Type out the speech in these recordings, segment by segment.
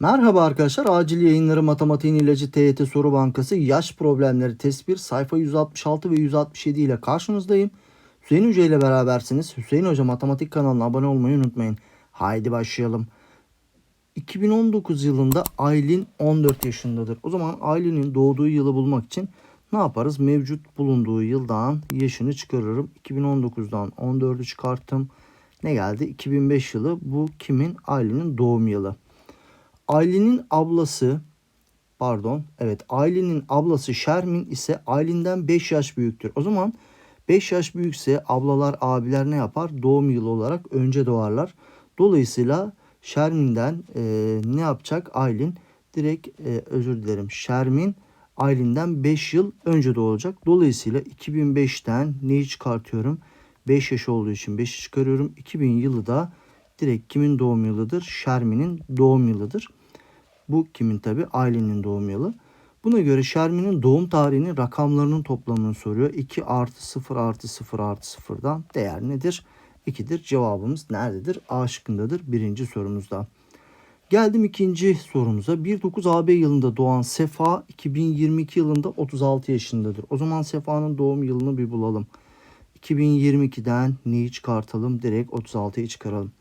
Merhaba arkadaşlar. Acil yayınları matematiğin ilacı TYT soru bankası yaş problemleri test 1 sayfa 166 ve 167 ile karşınızdayım. Hüseyin Hoca ile berabersiniz. Hüseyin Hoca matematik kanalına abone olmayı unutmayın. Haydi başlayalım. 2019 yılında Aylin 14 yaşındadır. O zaman Aylin'in doğduğu yılı bulmak için ne yaparız? Mevcut bulunduğu yıldan yaşını çıkarırım. 2019'dan 14'ü çıkarttım. Ne geldi? 2005 yılı. Bu kimin? Aylin'in doğum yılı. Aylin'in ablası pardon evet Aylin'in ablası Şermin ise Aylin'den 5 yaş büyüktür. O zaman 5 yaş büyükse ablalar abiler ne yapar? Doğum yılı olarak önce doğarlar. Dolayısıyla Şermin'den e, ne yapacak Aylin? Direkt e, özür dilerim Şermin Aylin'den 5 yıl önce doğacak. Dolayısıyla 2005'ten neyi çıkartıyorum? 5 yaş olduğu için 5'i çıkarıyorum. 2000 yılı da direkt kimin doğum yılıdır? Şermin'in doğum yılıdır. Bu kimin tabi? Aylin'in doğum yılı. Buna göre Şermin'in doğum tarihinin rakamlarının toplamını soruyor. 2 artı 0 artı 0 artı 0'dan değer nedir? 2'dir. Cevabımız nerededir? A şıkkındadır birinci sorumuzda. Geldim ikinci sorumuza. 19 AB yılında doğan Sefa 2022 yılında 36 yaşındadır. O zaman Sefa'nın doğum yılını bir bulalım. 2022'den neyi çıkartalım? Direkt 36'yı çıkaralım.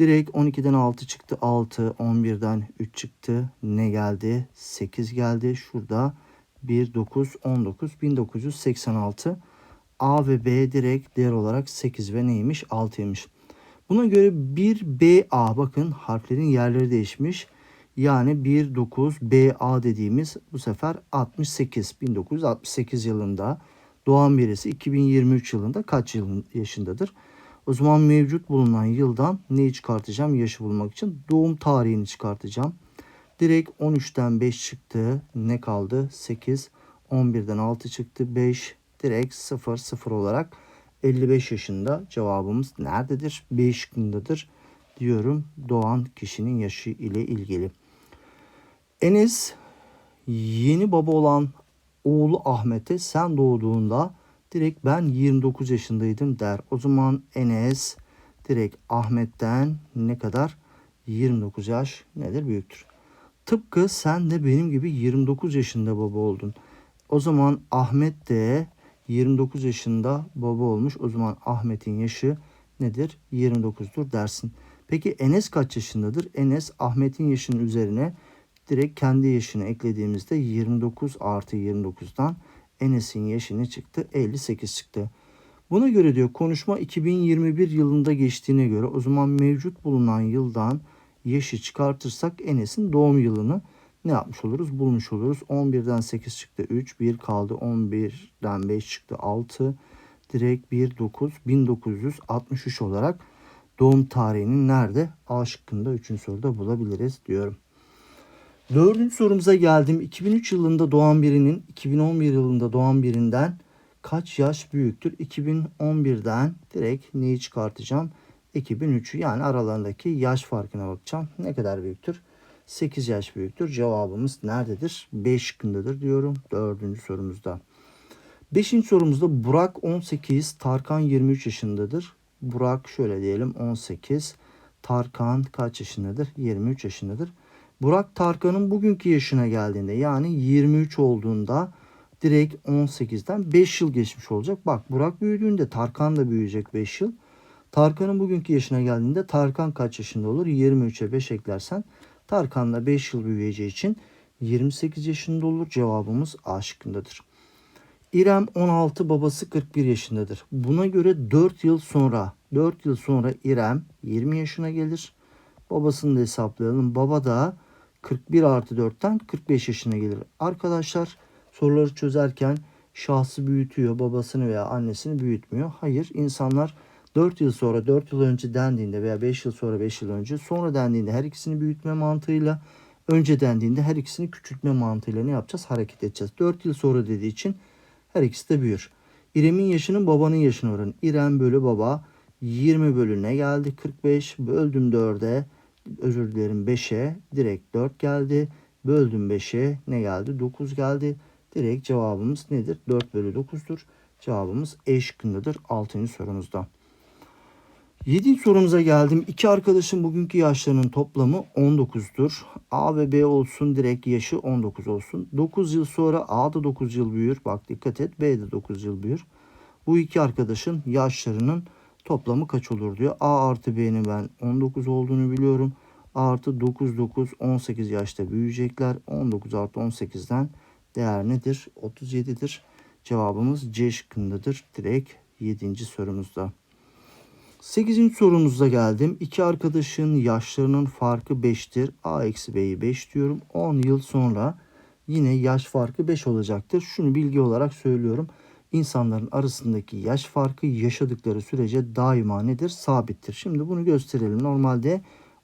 Direkt 12'den 6 çıktı 6, 11'den 3 çıktı. Ne geldi? 8 geldi. Şurada 1, 9, 19, 1986. A ve B direkt değer olarak 8 ve neymiş? 6'ymış. Buna göre 1BA bakın harflerin yerleri değişmiş. Yani 19 BA dediğimiz bu sefer 68 1968 yılında doğan birisi 2023 yılında kaç yılın yaşındadır? O zaman mevcut bulunan yıldan neyi çıkartacağım? Yaşı bulmak için doğum tarihini çıkartacağım. Direkt 13'ten 5 çıktı. Ne kaldı? 8. 11'den 6 çıktı. 5. Direkt 0 0 olarak 55 yaşında cevabımız nerededir? B şıkkındadır diyorum doğan kişinin yaşı ile ilgili. Enes yeni baba olan oğlu Ahmet'e sen doğduğunda direkt ben 29 yaşındaydım der. O zaman Enes direkt Ahmet'ten ne kadar? 29 yaş nedir? Büyüktür. Tıpkı sen de benim gibi 29 yaşında baba oldun. O zaman Ahmet de 29 yaşında baba olmuş. O zaman Ahmet'in yaşı nedir? 29'dur dersin. Peki Enes kaç yaşındadır? Enes Ahmet'in yaşının üzerine direkt kendi yaşını eklediğimizde 29 artı 29'dan Enes'in yaşı ne çıktı? 58 çıktı. Buna göre diyor konuşma 2021 yılında geçtiğine göre o zaman mevcut bulunan yıldan yaşı çıkartırsak Enes'in doğum yılını ne yapmış oluruz? Bulmuş oluruz. 11'den 8 çıktı 3, 1 kaldı. 11'den 5 çıktı 6. Direkt 1, 9, 1963 olarak doğum tarihinin nerede? A şıkkında 3. soruda bulabiliriz diyorum. Dördüncü sorumuza geldim. 2003 yılında doğan birinin 2011 yılında doğan birinden kaç yaş büyüktür? 2011'den direkt neyi çıkartacağım? 2003'ü yani aralarındaki yaş farkına bakacağım. Ne kadar büyüktür? 8 yaş büyüktür. Cevabımız nerededir? B şıkkındadır diyorum. Dördüncü sorumuzda. Beşinci sorumuzda Burak 18, Tarkan 23 yaşındadır. Burak şöyle diyelim 18, Tarkan kaç yaşındadır? 23 yaşındadır. Burak Tarkan'ın bugünkü yaşına geldiğinde yani 23 olduğunda direkt 18'den 5 yıl geçmiş olacak. Bak Burak büyüdüğünde Tarkan da büyüyecek 5 yıl. Tarkan'ın bugünkü yaşına geldiğinde Tarkan kaç yaşında olur? 23'e 5 eklersen Tarkan'la 5 yıl büyüyeceği için 28 yaşında olur. Cevabımız A şıkkındadır. İrem 16 babası 41 yaşındadır. Buna göre 4 yıl sonra 4 yıl sonra İrem 20 yaşına gelir. Babasını da hesaplayalım. Baba da 41 artı 4'ten 45 yaşına gelir. Arkadaşlar soruları çözerken şahsı büyütüyor. Babasını veya annesini büyütmüyor. Hayır insanlar 4 yıl sonra 4 yıl önce dendiğinde veya 5 yıl sonra 5 yıl önce sonra dendiğinde her ikisini büyütme mantığıyla önce dendiğinde her ikisini küçültme mantığıyla ne yapacağız? Hareket edeceğiz. 4 yıl sonra dediği için her ikisi de büyür. İrem'in yaşının babanın yaşına oranı. İrem bölü baba 20 bölü ne geldi? 45 böldüm 4'e özür dilerim 5'e direkt 4 geldi. Böldüm 5'e ne geldi? 9 geldi. Direkt cevabımız nedir? 4 bölü 9'dur. Cevabımız E şıkkındadır 6. sorumuzda. Yedinci sorumuza geldim. İki arkadaşın bugünkü yaşlarının toplamı 19'dur. A ve B olsun direkt yaşı 19 olsun. 9 yıl sonra A da 9 yıl büyür. Bak dikkat et B de 9 yıl büyür. Bu iki arkadaşın yaşlarının toplamı kaç olur diyor. A artı B'nin ben 19 olduğunu biliyorum. A artı 9 9 18 yaşta büyüyecekler. 19 artı 18'den değer nedir? 37'dir. Cevabımız C şıkkındadır. Direkt 7. sorumuzda. 8. sorumuzda geldim. İki arkadaşın yaşlarının farkı 5'tir. A eksi B'yi 5 diyorum. 10 yıl sonra yine yaş farkı 5 olacaktır. Şunu bilgi olarak söylüyorum. İnsanların arasındaki yaş farkı yaşadıkları sürece daima nedir? Sabittir. Şimdi bunu gösterelim. Normalde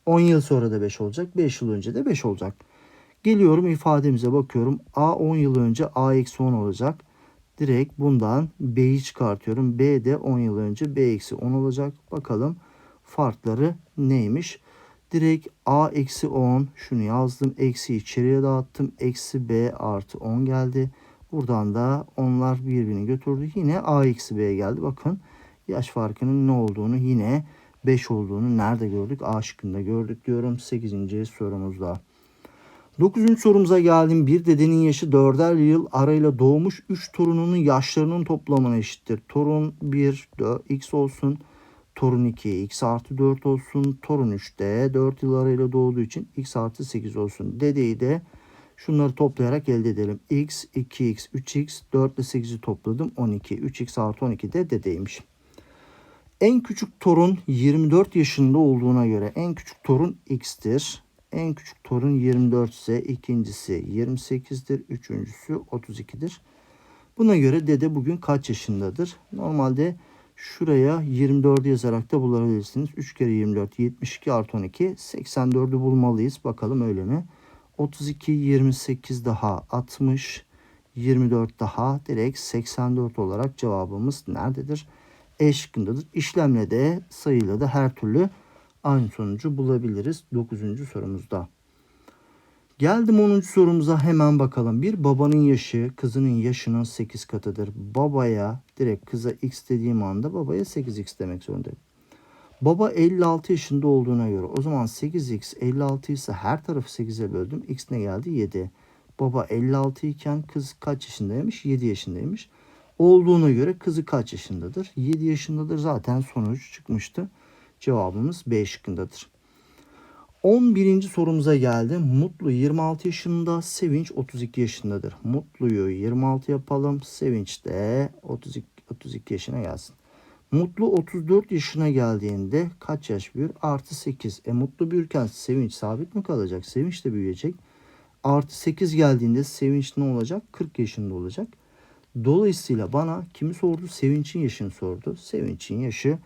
10 yıl sonra da 5 olacak. 5 yıl önce de 5 olacak. Geliyorum ifademize bakıyorum. A 10 yıl önce A eksi 10 olacak. Direkt bundan B'yi çıkartıyorum. B de 10 yıl önce B eksi 10 olacak. Bakalım farkları neymiş? Direkt A eksi 10 şunu yazdım. Eksi içeriye dağıttım. Eksi B artı 10 geldi. Buradan da onlar birbirini götürdü. Yine A eksi B geldi. Bakın yaş farkının ne olduğunu yine 5 olduğunu nerede gördük? A şıkkında gördük diyorum 8. sorumuzda. 9. sorumuza geldim. Bir dedenin yaşı 4'er yıl arayla doğmuş 3 torununun yaşlarının toplamına eşittir. Torun 1 4, x olsun. Torun 2 x artı 4 olsun. Torun 3 de 4 yıl arayla doğduğu için x artı 8 olsun. Dedeyi de şunları toplayarak elde edelim. x, 2x, 3x, 4 ile 8'i topladım. 12. 3x artı 12 de dedeymiş. En küçük torun 24 yaşında olduğuna göre en küçük torun x'tir. En küçük torun 24 ise ikincisi 28'dir. Üçüncüsü 32'dir. Buna göre dede bugün kaç yaşındadır? Normalde şuraya 24 yazarak da bulabilirsiniz. 3 kere 24 72 artı 12 84'ü bulmalıyız. Bakalım öyle mi? 32 28 daha 60 24 daha direkt 84 olarak cevabımız nerededir? E şıkkındadır. İşlemle de sayıyla da her türlü aynı sonucu bulabiliriz 9. sorumuzda. Geldim 10. sorumuza hemen bakalım. Bir babanın yaşı kızının yaşının 8 katıdır. Babaya direkt kıza x dediğim anda babaya 8x demek zorundayım. Baba 56 yaşında olduğuna göre o zaman 8x 56 ise her tarafı 8'e böldüm. X ne geldi? 7. Baba 56 iken kız kaç yaşındaymış? 7 yaşındaymış. Olduğuna göre kızı kaç yaşındadır? 7 yaşındadır. Zaten sonuç çıkmıştı. Cevabımız B şıkkındadır. 11. sorumuza geldim. Mutlu 26 yaşında, Sevinç 32 yaşındadır. Mutlu'yu 26 yapalım. Sevinç de 32, 32 yaşına gelsin. Mutlu 34 yaşına geldiğinde kaç yaş büyür? Artı 8. E mutlu büyürken Sevinç sabit mi kalacak? Sevinç de büyüyecek. Artı 8 geldiğinde Sevinç ne olacak? 40 yaşında olacak. Dolayısıyla bana kimi sordu? Sevinç'in yaşını sordu. Sevinç'in yaşı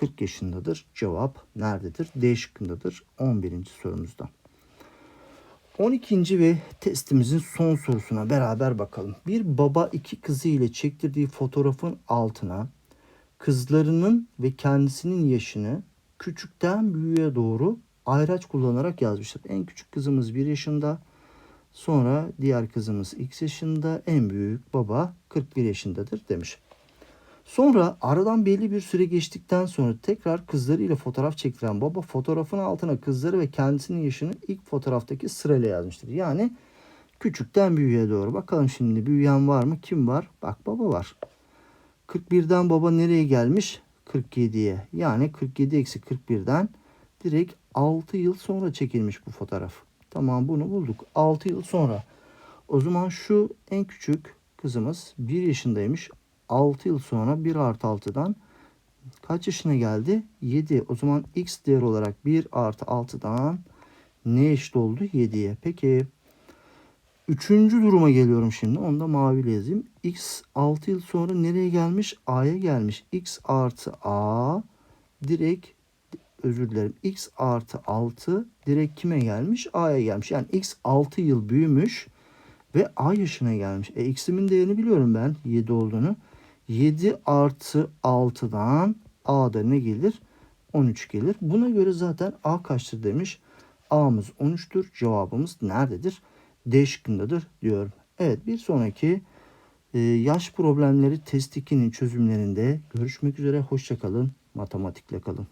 40 yaşındadır. Cevap nerededir? D şıkkındadır. 11. sorumuzda. 12. ve testimizin son sorusuna beraber bakalım. Bir baba iki kızı ile çektirdiği fotoğrafın altına kızlarının ve kendisinin yaşını küçükten büyüğe doğru ayraç kullanarak yazmışlar. En küçük kızımız 1 yaşında. Sonra diğer kızımız x yaşında. En büyük baba 41 yaşındadır demiş. Sonra aradan belli bir süre geçtikten sonra tekrar kızlarıyla fotoğraf çektiren baba fotoğrafın altına kızları ve kendisinin yaşını ilk fotoğraftaki sırayla yazmıştır. Yani küçükten büyüğe doğru. Bakalım şimdi büyüyen var mı? Kim var? Bak baba var. 41'den baba nereye gelmiş? 47'ye. Yani 47 eksi 41'den direkt 6 yıl sonra çekilmiş bu fotoğraf. Tamam bunu bulduk. 6 yıl sonra. O zaman şu en küçük kızımız 1 yaşındaymış. 6 yıl sonra 1 artı 6'dan kaç yaşına geldi? 7. O zaman x değer olarak 1 artı 6'dan ne eşit oldu? 7'ye. Peki üçüncü duruma geliyorum şimdi. Onu da maviyle yazayım. x 6 yıl sonra nereye gelmiş? A'ya gelmiş. x artı a direkt özür dilerim. x artı 6 direkt kime gelmiş? A'ya gelmiş. Yani x 6 yıl büyümüş ve A yaşına gelmiş. E x'imin değerini biliyorum ben 7 olduğunu. 7 artı 6'dan A'da ne gelir? 13 gelir. Buna göre zaten A kaçtır demiş. A'mız 13'tür. Cevabımız nerededir? D şıkkındadır diyorum. Evet bir sonraki e, yaş problemleri test 2'nin çözümlerinde görüşmek üzere. Hoşçakalın. Matematikle kalın.